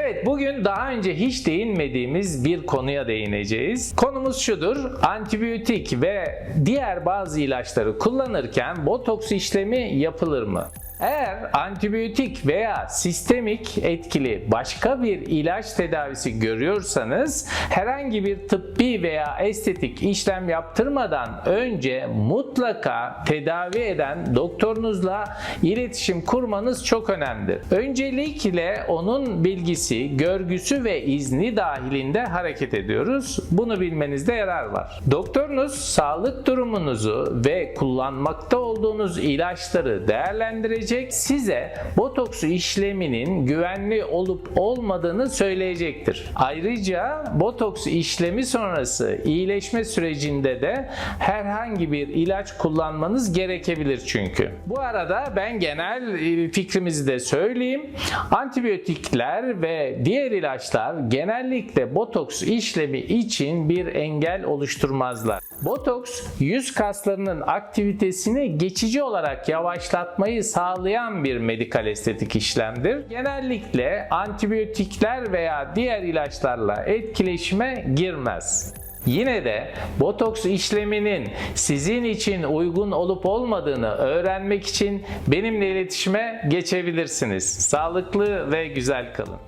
Evet bugün daha önce hiç değinmediğimiz bir konuya değineceğiz. Konumuz şudur. Antibiyotik ve diğer bazı ilaçları kullanırken botoks işlemi yapılır mı? Eğer antibiyotik veya sistemik etkili başka bir ilaç tedavisi görüyorsanız herhangi bir tıbbi veya estetik işlem yaptırmadan önce mutlaka tedavi eden doktorunuzla iletişim kurmanız çok önemlidir. Öncelikle onun bilgisi, görgüsü ve izni dahilinde hareket ediyoruz. Bunu bilmenizde yarar var. Doktorunuz sağlık durumunuzu ve kullanmakta olduğunuz ilaçları değerlendirecek, size botoks işleminin güvenli olup olmadığını söyleyecektir. Ayrıca botoks işlemi sonrası iyileşme sürecinde de herhangi bir ilaç kullanmanız gerekebilir çünkü. Bu arada ben genel e, fikrimizi de söyleyeyim. Antibiyotikler ve diğer ilaçlar genellikle botoks işlemi için bir engel oluşturmazlar. Botoks yüz kaslarının aktivitesini geçici olarak yavaşlatmayı sağlayan bir medikal estetik işlemdir. Genellikle antibiyotikler veya diğer ilaçlarla etkileşime girmez. Yine de botoks işleminin sizin için uygun olup olmadığını öğrenmek için benimle iletişime geçebilirsiniz. Sağlıklı ve güzel kalın.